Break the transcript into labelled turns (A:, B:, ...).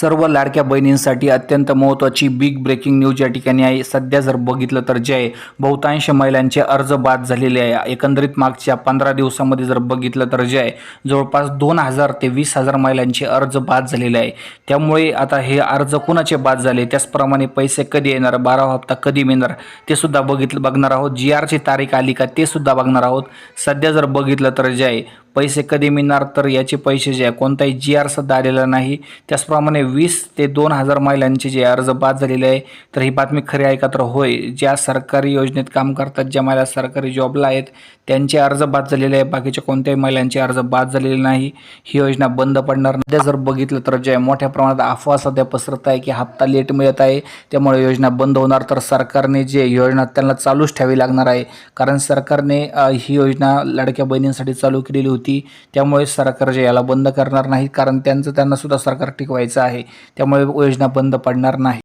A: सर्व लाडक्या बहिणींसाठी अत्यंत महत्त्वाची बिग ब्रेकिंग न्यूज या ठिकाणी आहे. सध्या जर बघितलं तर जे आहे बहुतांश महिलांचे अर्ज बाद झालेले आहे. एकंदरीत मागच्या पंधरा दिवसामध्ये जर बघितलं तर जे आहे जवळपास दोन हजार ते वीस हजार महिलांचे अर्ज बाद झालेले आहे. त्यामुळे आता हे अर्ज कोणाचे बाद झाले? त्याचप्रमाणे पैसे कधी येणार? बारावा हप्ता कधी मिळणार? ते सुद्धा बघितलं बघणार आहोत. जी आरची तारीख आली का? ते सुद्धा बघणार आहोत. सध्या जर बघितलं तर जे आहे पैसे कधी मिळणार तर याचे पैसे जे आहे कोणताही जी आर सध्या आलेला नाही. त्याचप्रमाणे वीस ते दोन हजार महिलांचे जे अर्ज बाद झालेले आहे तर ही बातमी खरी आहे का तर होय. ज्या सरकारी योजनेत काम करतात ज्या महिला सरकारी जॉबला आहेत त्यांचे अर्ज बाद झालेले आहे. बाकीच्या कोणत्याही महिलांचे अर्ज बाद झालेले नाही. ही योजना बंद पडणार नाही. सध्या जर बघितलं तर जे मोठ्या प्रमाणात अफवा सध्या पसरत आहे की हप्ता लेट मिळत आहे. त्यामुळे योजना बंद होणार. तर सरकारने जे योजना त्यांना चालूच ठेवावी लागणार आहे. कारण सरकारने ही योजना लाडक्या बहिणींसाठी चालू केलेली होती. त्यामुळे सरकार जे याला बंद करणार नाही कारण त्यांचं त्यांनासुद्धा सरकार टिकवायचं आहे. त्यामुळे योजना बंद पडणार नाही.